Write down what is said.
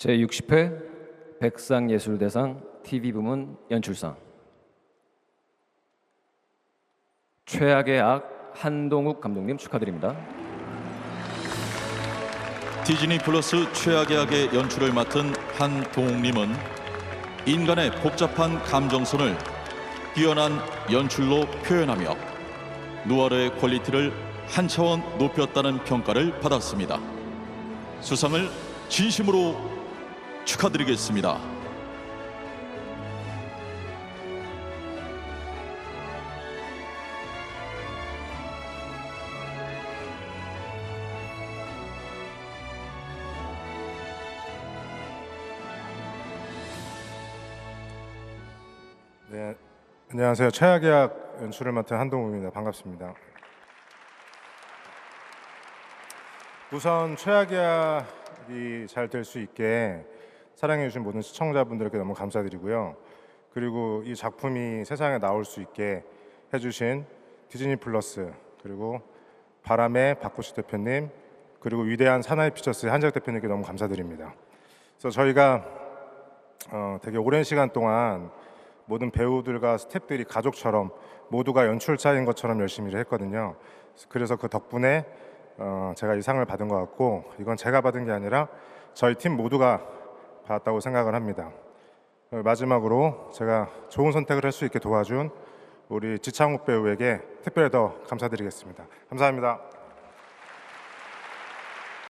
제60회 백상예술대상 TV 부문 연출상 최악의 악 한동욱 감독님 축하드립니다. 디즈니 플러스 최악의 악의 연출을 맡은 한동욱님은 인간의 복잡한 감정선을 뛰어난 연출로 표현하며 누아르의 퀄리티를 한 차원 높였다는 평가를 받았습니다. 수상을 진심으로 축하드리겠습니다. 네, 안녕하세요. 최악의학 연출을 맡은 한동욱입니다. 반갑습니다. 우선 최악의학이 잘 될 수 있게 사랑해 주신 모든 시청자분들께 너무 감사드리고요. 그리고 이 작품이 세상에 나올 수 있게 해주신 디즈니 플러스 그리고 바람의 박구시 대표님 그리고 위대한 사나이 피처스의 한작 대표님께 너무 감사드립니다. 그래서 저희가 어, 되게 오랜 시간 동안 모든 배우들과 스태프들이 가족처럼 모두가 연출자인 것처럼 열심히 했거든요. 그래서 그 덕분에 어, 제가 이 상을 받은 것 같고 이건 제가 받은 게 아니라 저희 팀 모두가 받았다고 생각을 합니다. 어, 마지막으로 제가 좋은 선택을 할 수 있게 도와준 우리 지창욱 배우에게 특별히 더 감사드리겠습니다. 감사합니다.